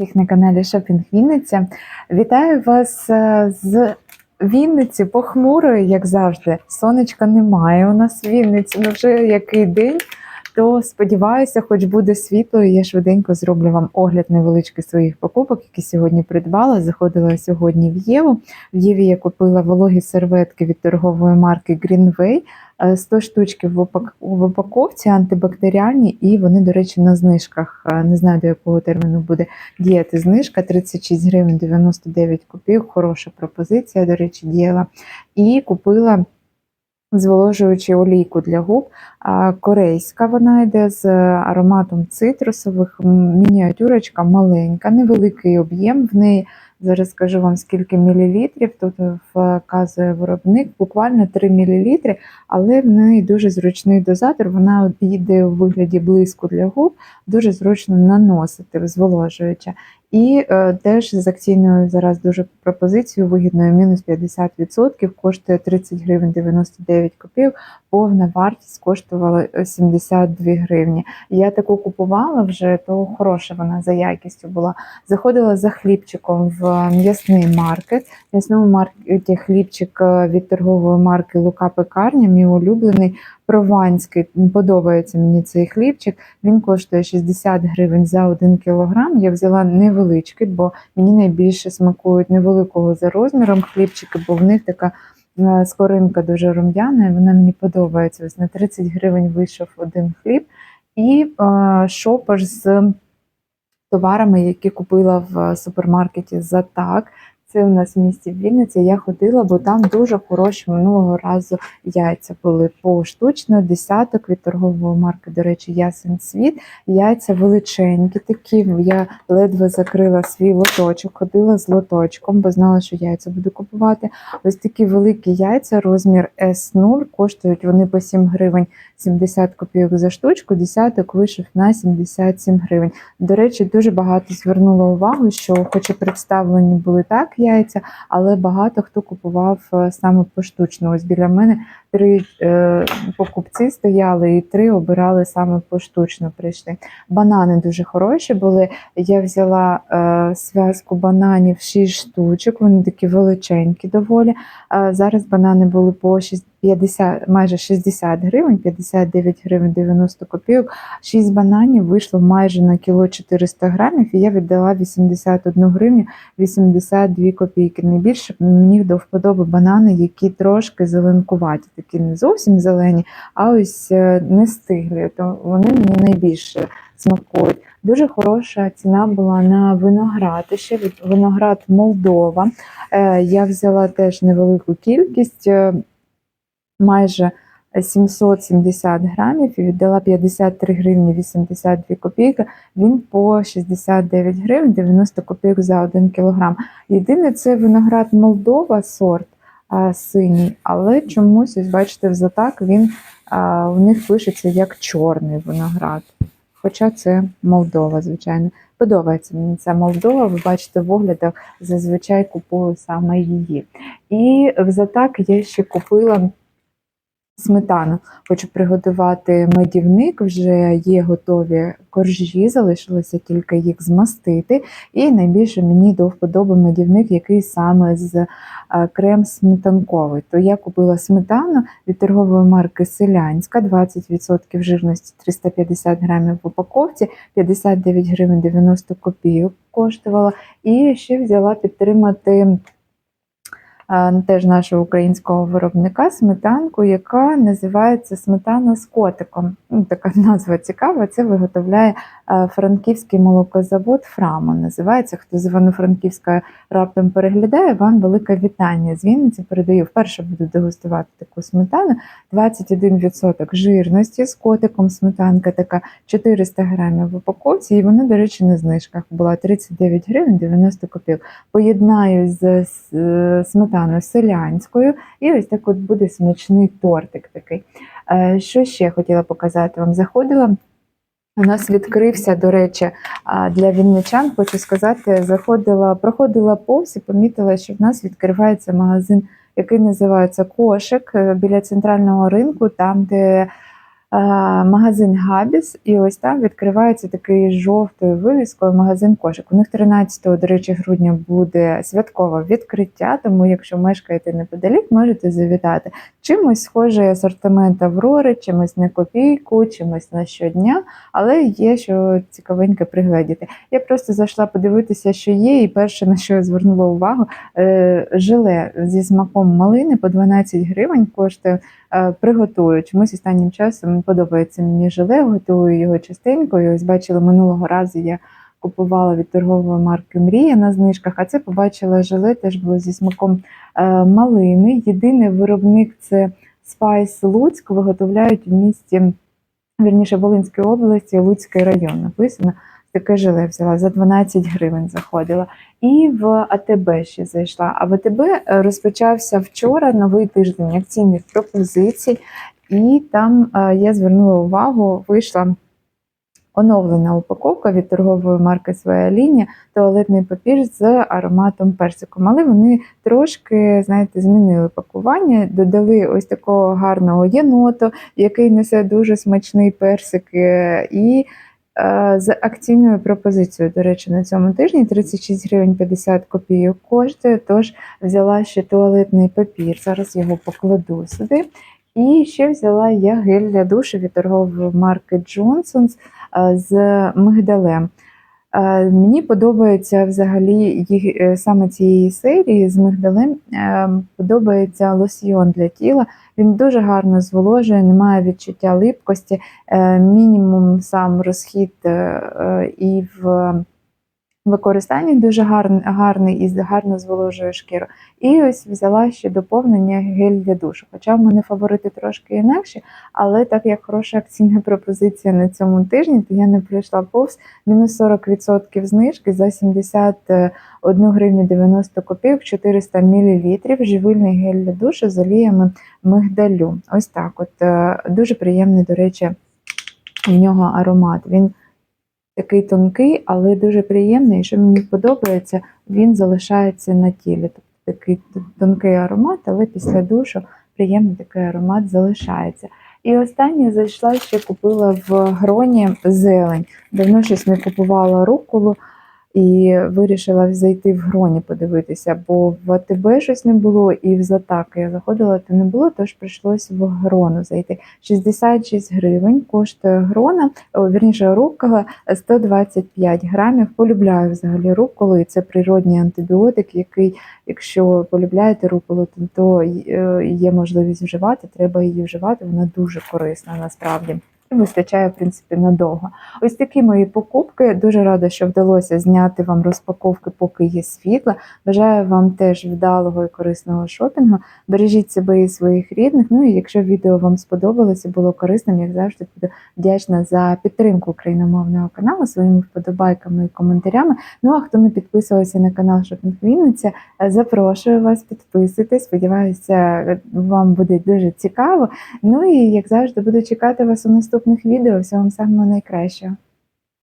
всіх на каналі Шопінг Вінниця. Вітаю вас е, з Вінниці похмурої, як завжди. Сонечка немає у нас в Вінниці, ну вже який день. То сподіваюся, хоч буде світло, я швиденько зроблю вам огляд невеличкий своїх покупок, які сьогодні придбала. Заходила сьогодні в Єву. В Єві я купила вологі серветки від торгової марки Greenway. Е, 100 штучків в упаковці антибактеріальні, і вони, до речі, на знижках. Е, Не знаю, до якого терміну буде діяти знижка. 36 гривень 99 копійок. Хороша пропозиція, до речі, діяла. І купила зволожуючу олійку для губ. А, Корейська вона йде з ароматом цитрусових, мініатюрочка маленька, невеликий об'єм в неї. Зараз скажу вам скільки мілілітрів. Тут вказує виробник, буквально 3 мілілітри, але в неї дуже зручний дозатор. Вона йде у вигляді блиску для губ, дуже зручно наносити, зволожуюча. І е, теж з акційною зараз дуже пропозицією вигідною мінус 50%, коштує 30 гривень 99 копійок. Повна вартість коштувала е, 72 гривні. Я таку купувала вже, то хороша вона за якістю була. Заходила за хлібчиком в м'ясний маркет. В м'ясному маркеті хлібчик е, від торгової марки Лука Пекарня, мій улюблений прованський. Подобається мені цей хлібчик. Він коштує 60 гривень за 1 кілограм. Я взяла невеличкий, бо мені найбільше смакують невеликого за розміром хлібчики, бо в них така е, скоринка дуже рум'яна, і вона мені подобається. Ось на 30 гривень вийшов один хліб. І е, шопер з товарами, які купила в супермаркеті за так. Це у нас в місті Вінниці. Я ходила, бо там дуже хороші минулого разу яйця були поштучно, десяток від торгової марки, до речі, ясен світ. Яйця величенькі такі. Я ледве закрила свій лоточок, ходила з лоточком, бо знала, що яйця буду купувати. Ось такі великі яйця, розмір S0, коштують вони по 7 гривень 70 копійок за штучку, десяток вийшов на 77 гривень. До речі, дуже багато звернула увагу, що, хоч і представлені були так яйця, але багато хто купував е, саме поштучно. Ось біля мене три е, покупці стояли і три обирали саме поштучно. Прийшли. Банани дуже хороші були. Я взяла е, зв'язку бананів 6 штучок, вони такі величенькі доволі. Зараз банани були по 6 50, майже 60 гривень, 59 гривень 90 копійок. 6 бананів вийшло майже на кіло 400 грамів, і я віддала 81 гривню 82 копійки. Найбільше мені до вподоби банани, які трошки зеленкуваті, такі не зовсім зелені, а ось е, не стиглі. То вони мені найбільше смакують. Дуже хороша ціна була на виноград. Ще від виноград Молдова. Е, Я взяла теж невелику кількість. Майже 770 грамів і віддала 53 гривні 82 копійки. Він по 69 гривень 90 копійок за 1 кілограм. Єдине, це виноград Молдова сорт а, синій, але чомусь, ось бачите, в затак він а, у них пишеться як чорний виноград. Хоча це Молдова, звичайно. Подобається мені ця Молдова. Ви бачите в оглядах, зазвичай купую саме її. І в затак я ще купила сметану. Хочу приготувати медівник, вже є готові коржі, залишилося тільки їх змастити. І найбільше мені до вподоби медівник, який саме з е, крем сметанковий. То я купила сметану від торгової марки Селянська, 20% жирності 350 грамів в упаковці, 59 гривень 90 копійок коштувала. І ще взяла підтримати теж нашого українського виробника сметанку, яка називається сметана з котиком. Ну, така назва цікава. Це виготовляє франківський молокозавод Фрамо. Називається. Хто з Івано-Франківська раптом переглядає, вам велике вітання. З Вінниці передаю. Вперше буду дегустувати таку сметану. 21% жирності з котиком. Сметанка така 400 грамів в упаковці. І вона, до речі, на знижках була 39 гривень 90 копійок. Поєднаю з, з е, сметаною селянською, і ось так от буде смачний тортик такий. Е, Що ще хотіла показати вам? Заходила. У нас відкрився, до речі, для вінничан, хочу сказати, заходила, проходила повз і помітила, що в нас відкривається магазин, який називається Кошик е, біля центрального ринку, там, де магазин Габіс, і ось там відкривається такий жовтою вивіскою магазин кошик. У них 13 до речі, грудня буде святкове відкриття, тому якщо мешкаєте неподалік, можете завітати. Чимось схожий асортимент Аврори, чимось на копійку, чимось на щодня, але є що цікавеньке пригледіти. Я просто зайшла подивитися, що є, і перше, на що я звернула увагу, е, желе зі смаком малини по 12 гривень коштує. Е, Приготую. Чомусь останнім часом подобається мені желе, готую його частенькою. Ось бачила минулого разу я купувала від торгової марки Мрія на знижках, а це побачила желе, теж було зі смаком е, малини. Єдиний виробник це Спайс Луцьк, виготовляють в місті, вірніше Волинської області, Луцький район. Написано таке желе взяла за 12 гривень заходила. І в АТБ ще зайшла. А в АТБ е, розпочався вчора новий тиждень акційних пропозицій, і там е, я звернула увагу, вийшла оновлена упаковка від торгової марки Своя лінія, туалетний папір з ароматом персику. Але вони трошки, знаєте, змінили пакування, додали ось такого гарного єноту, який несе дуже смачний персик. е, і з акційною пропозицією, до речі, на цьому тижні 36 гривень 50 копійок коштує, тож взяла ще туалетний папір. Зараз його покладу сюди. І ще взяла я гель для душу від торгової марки Johnson's е, з мигдалем. Е, Мені подобається взагалі їх е, саме цієї серії з мигдалем. е, Подобається лосьйон для тіла. Він дуже гарно зволожує, немає відчуття липкості, мінімум сам розхід і в використанні дуже гарний, гарний і гарно зволожує шкіру. І ось взяла ще доповнення гель для душу. Хоча в мене фаворити трошки інакші, але так як хороша акційна пропозиція на цьому тижні, то я не прийшла повз мінус 40% знижки за 71 гривню 90 копійок, 400 мл, живильний гель для душу з оліями мигдалю. Ось так. От е, дуже приємний, до речі, в нього аромат. Він такий тонкий, але дуже приємний. Що мені подобається, він залишається на тілі. Тобто такий тонкий аромат, але після душу приємний такий аромат залишається. І останнє зайшла ще купила в гроні зелень. Давно щось не купувала руколу і вирішила зайти в гроні подивитися, бо в АТБ щось не було, і в Затаки я заходила, то не було, тож прийшлося в грону зайти. 66 гривень коштує грона, о, вірніше рукола 125 грамів. Полюбляю взагалі руколу, і це природній антибіотик, який, якщо полюбляєте руколу, то, то е, є можливість вживати, треба її вживати, вона дуже корисна насправді. Вистачає, в принципі, надовго. Ось такі мої покупки. Дуже рада, що вдалося зняти вам розпаковки, поки є світло. Бажаю вам теж вдалого і корисного шопінгу. Бережіть себе і своїх рідних. Ну і якщо відео вам сподобалося, було корисним, як завжди, буду вдячна за підтримку україномовного каналу своїми вподобайками і коментарями. Ну а хто не підписувався на канал Шопінг Вінниця, е, запрошую вас, підписуйтесь. Сподіваюся, вам буде дуже цікаво. Ну і як завжди, буду чекати вас у наступних відео. Всього вам самого найкращого.